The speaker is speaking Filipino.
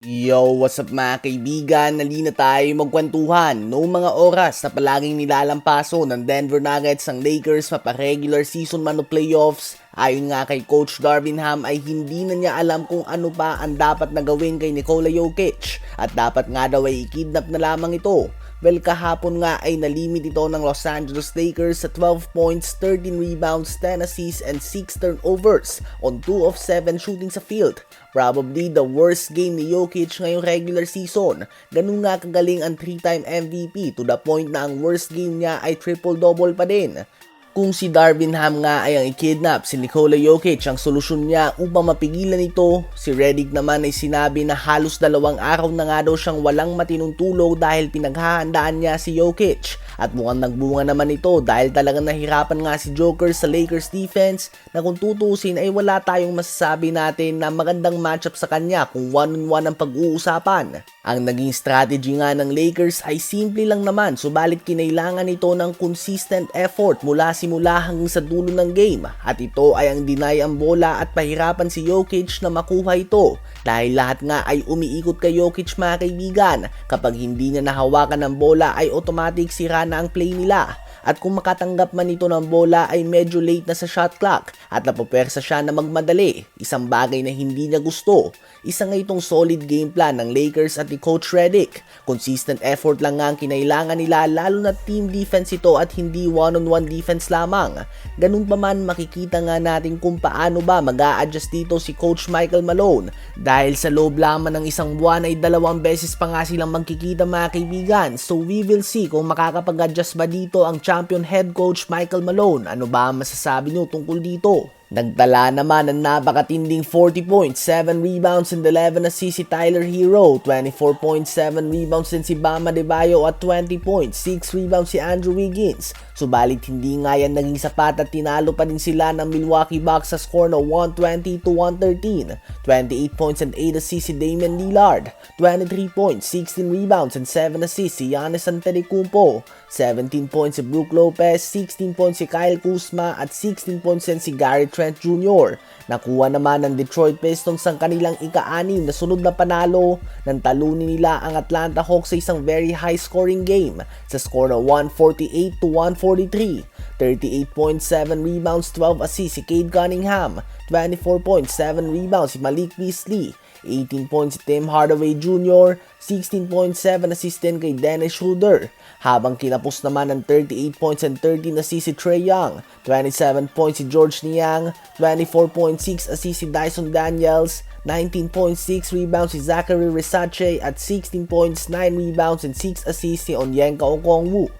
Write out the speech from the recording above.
Yo, what's up mga kaibigan? Nali na tayo magkwentuhan noong mga oras na palaging nilalampaso ng Denver Nuggets ang Lakers mapa-regular season man o playoffs. Ayon nga kay Coach Darvin Ham ay hindi na niya alam kung ano pa ang dapat na gawin kay Nikola Jokic at dapat nga daw ay ikidnap na lamang ito. Well, kahapon nga ay nalimit ito ng Los Angeles Lakers sa 12 points, 13 rebounds, 10 assists, and 6 turnovers on 2 of 7 shooting sa field. Probably the worst game ni Jokic ngayong regular season. Ganun nga kagaling ang 3-time MVP to the point na ang worst game niya ay triple-double pa din. Kung si Darvin Ham nga ay ang ikidnap, si Nikola Jokic ang solusyon niya upang mapigilan ito. Si Redick naman ay sinabi na halos dalawang araw na nga daw siyang walang matinong tulog dahil pinaghahandaan niya si Jokic. At mukhang nagbunga naman ito dahil talagang nahirapan nga si Joker sa Lakers defense na kung tutusin ay wala tayong masasabi natin na magandang matchup sa kanya kung one-on-one ang pag-uusapan. Ang naging strategy nga ng Lakers ay simple lang naman subalit kinailangan ito ng consistent effort mula simula hanggang sa dulo ng game. At ito ay ang deny ang bola at pahirapan si Jokic na makuha ito. Dahil lahat nga ay umiikot kay Jokic mga kaibigan. Kapag hindi niya nahawakan ng bola ay automatic sira na ang play nila at kung makatanggap man ito ng bola ay medyo late na sa shot clock at napapersa siya na magmadali, isang bagay na hindi niya gusto. Isa nga itong solid game plan ng Lakers at ni Coach Redick. Consistent effort lang nga ang kinailangan nila lalo na team defense ito at hindi one-on-one defense lamang. Ganun pa man makikita nga natin kung paano ba mag adjust dito si Coach Michael Malone dahil sa loob lamang ng isang buwan ay dalawang beses pa nga silang magkikita mga kaibigan so we will see kung makakapag-adjust ba dito ang champion head coach Michael Malone. Ano ba ang masasabi niyo tungkol dito? Nagtala naman ng napakatinding 40 points, 7 rebounds and 11 assists si Tyler Hero, 24.7 rebounds din si Bama Debayo at 20 points, 6 rebounds si Andrew Wiggins. Subalit hindi nga yan naging sapat at tinalo pa din sila ng Milwaukee Bucks sa score na 120 to 113. 28 points and 8 assists si Damian Lillard, 23 points, 16 rebounds and 7 assists si Giannis Antetokounmpo, 17 points si Brook Lopez, 16 points si Kyle Kuzma at 16 points si Gary Jr. Nakuha naman ng Detroit Pistons ang kanilang ika-anim na sunod na panalo nang talunin nila ang Atlanta Hawks sa isang very high scoring game sa score na 148 to 143. 38.7 rebounds, 12 assists si Cade Cunningham, 24.7 rebounds si Malik Beasley, 18 points si Tim Hardaway Jr., 16.7 assist din kay Dennis Schroeder. Habang kinapos naman ng 38 points and 13 assists si Trey Young, 27 points si George Niang, 24.6 assist si Dyson Daniels, 19.6 rebounds si Zachary Risache at 16 points, 9 rebounds and 6 assists si Onyenka Okongwu.